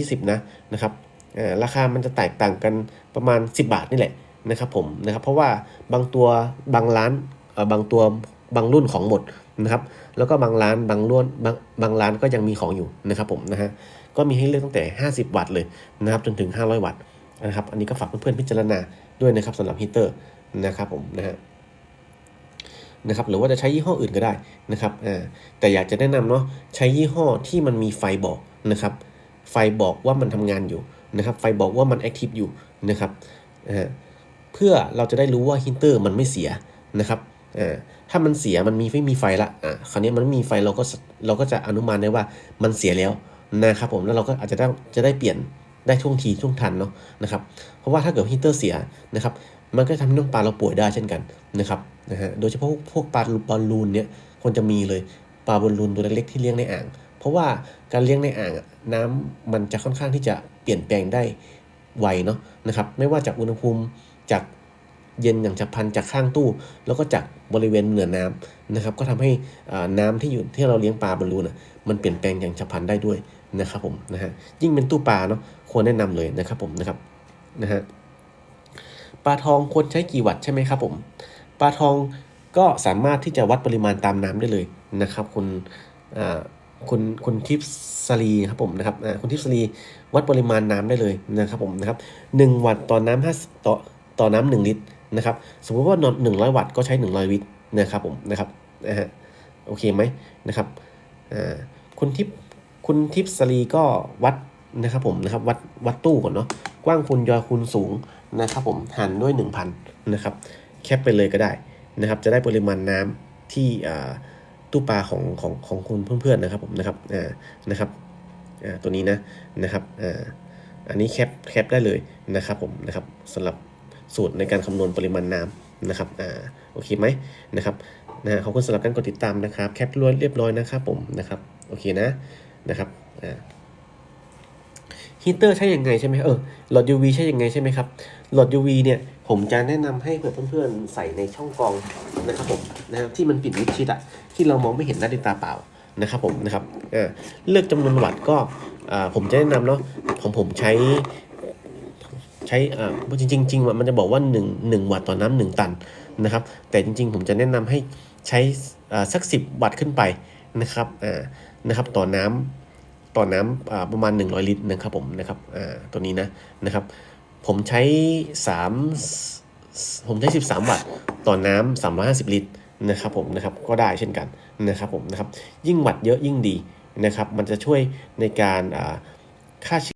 20 นะนะครับราคามันจะแตกต่างกันประมาณ 10 บาทนี่แหละนะครับผมนะครับเพราะว่าบางตัวบางร้านเอ่อบางตัวบางรุ่นของหมดนะครับแล้วก็บางร้านบางรุ่นบางบางร้านก็ยังมีของอยู่นะครับผมนะฮะก็มีให้เลือกตั้งแต่ 50 วัตต์เลยนะครับจนถึง 500 วัตต์นะครับอันนี้ก็ฝากเพื่อนๆพิจารณาด้วยนะครับสำหรับฮีเตอร์นะครับผมนะฮะนะครับหรือว่าจะใช้ยี่ห้ออื่นก็ได้นะครับอ่าแต่อยากจะแนะนำเนาะใช้ยี่ห้อที่มันมีไฟบอกนะครับ ไฟบอกว่ามันทำงานอยู่นะครับไฟบอกว่ามันแอคทีฟอยู่นะครับอ่าเพื่อเราจะได้รู้ว่าฮีเตอร์มันไม่เสียนะครับอ่าถ้ามันเสียมันมีไม่มีไฟละอ่าคราวนี้มันไม่มีไฟเราก็เราก็จะอนุมานได้ว่ามันเสียแล้วนะครับผมแล้วเราก็อาจจะได้จะได้เปลี่ยนได้ช่วงทีช่วงทันเนาะนะครับเพราะว่าถ้าเกิดฮีเตอร์เสียนะครับมันก็ทำให้น้องปลาเราป่วยได้เช่นกันนะครับนะฮะโดยเฉพาะพวกปลาบอลลูนเนี่ยควรจะมีเลยปลาบอลลูนตัวเล็กๆที่เลี้ยงในอ่าง เพราะว่าการเลี้ยงในอ่างน้ำมันจะค่อนข้างที่จะเปลี่ยนแปลงได้ไวเนาะนะครับ ไม่ว่าจากอุณหภูมิจากเย็นอย่างฉับพลันจากข้างตู้ แล้วก็จากบริเวณเหนือน้ำนะครับ ก็ทำให้น้ำที่อยู่ที่เราเลี้ยงปลาบอลลูนอะมันเปลี่ยนแปลงอย่างฉับพลันได้ด้วยนะครับผมนะฮะยิ่งเป็นตู้ปลาเนาะควรแนะนำเลยนะครับผมนะครับนะฮะปลาทองควรใช้กี่วัตต์ใช่ไหมครับผมปลาทองก็สามารถที่จะวัดปริมาณตามน้ำได้เลยนะครับ คุณอ่า คุณคุณทิพย์สลีครับผมนะครับคุณทิพย์สลีวัดปริมาณน้ำได้เลยนะครับผมนะครับหนึ่งวัตต์ต่อน้ำห้าต่อต่อน้ำหนึ่งลิตรนะครับ สมมติว่านอนหนึ่งร้อยวัตต์ก็ใช้หนึ่งร้อยลิตรนะครับผมนะครับนะฮะโอเคไหมนะครับอ่าคุณทิพย์คุณทิพย์สลีก็วัดนะครับผมนะครับวัดวัดตู้ก่อนเนาะกว้างคูณยาวคูณสูงนะครับผมหันด้วย 1,000 นะครับ แคปไปเลยก็ได้นะครับ จะได้ปริมาณน้ำที่อ่า ตู้ปลาของของของคุณเพื่อนๆนะครับผมนะครับอ่านะครับอ่าตัวนี้นะนะครับอ่าอันนี้แคปแคปได้เลยนะครับผมนะครับสำหรับสูตรในการคำนวณปริมาณน้ำนะครับอ่าโอเคไหมนะครับนะขอบคุณสำหรับการกดติดตามนะครับ แคปล้วนเรียบร้อยนะครับผมนะครับโอเคนะนะครับอ่า ฮีเตอร์ใช้ยังไงใช่ไหมเออหลอด UV ใช้ยังไงใช่ไหมครับหลอด UV เนี่ยผมจะแนะนำให้เพื่อนๆใส่ในช่องกรองนะครับผมนะครับที่มันปิดมิดชิดอะที่เรามองไม่เห็นได้ด้วยตาเปล่านะครับผมนะครับอ่าเลือกจำนวนวัตต์ก็อ่าผมจะแนะนำเนาะของผมใช้ใช้อ่าจริงจริงมันจะบอกว่า1 1วัตต์ต่อน้ำหนึ่งตันนะครับ แต่จริง ๆ ผมจะแนะนำให้ใช้อ่าสัก 10 วัตต์ขึ้นไปนะครับอ่านะครับต่อน้ำ ต่อน้ำประมาณ 100 ลิตรนะครับผมนะครับตัวนี้นะนะครับ ผมใช้ 3 ผมใช้ 13 วัตต์ต่อน้ำ350 ลิตรนะครับผมนะครับก็ได้เช่นกันนะครับผมนะครับยิ่งวัตต์เยอะยิ่งดีนะครับ มันจะช่วยในการค่าฆ่าเชื้อ